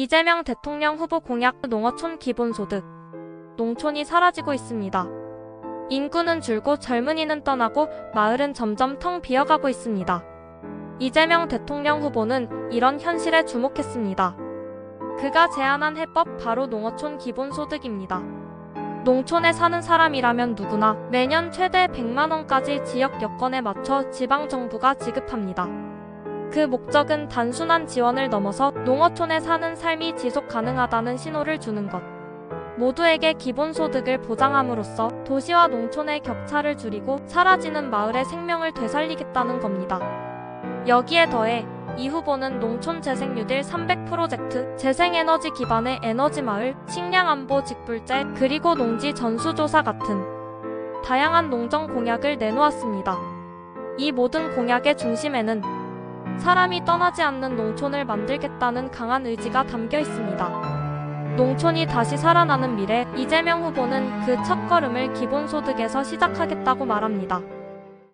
이재명 대통령 후보 공약 농어촌 기본소득. 농촌이 사라지고 있습니다. 인구는 줄고 젊은이는 떠나고 마을은 점점 텅 비어가고 있습니다. 이재명 대통령 후보는 이런 현실에 주목했습니다. 그가 제안한 해법 바로 농어촌 기본소득입니다. 농촌에 사는 사람이라면 누구나 매년 최대 100만 원까지 지역 여건에 맞춰 지방 정부가 지급합니다. 그 목적은 단순한 지원을 넘어서 농어촌에 사는 삶이 지속 가능하다는 신호를 주는 것. 모두에게 기본소득을 보장함으로써 도시와 농촌의 격차를 줄이고 사라지는 마을의 생명을 되살리겠다는 겁니다. 여기에 더해 이 후보는 농촌 재생 뉴딜 300 프로젝트, 재생에너지 기반의 에너지 마을, 식량 안보 직불제, 그리고 농지 전수조사 같은 다양한 농정 공약을 내놓았습니다. 이 모든 공약의 중심에는 사람이 떠나지 않는 농촌을 만들겠다는 강한 의지가 담겨 있습니다. 농촌이 다시 살아나는 미래, 이재명 후보는 그 첫걸음을 기본소득에서 시작하겠다고 말합니다.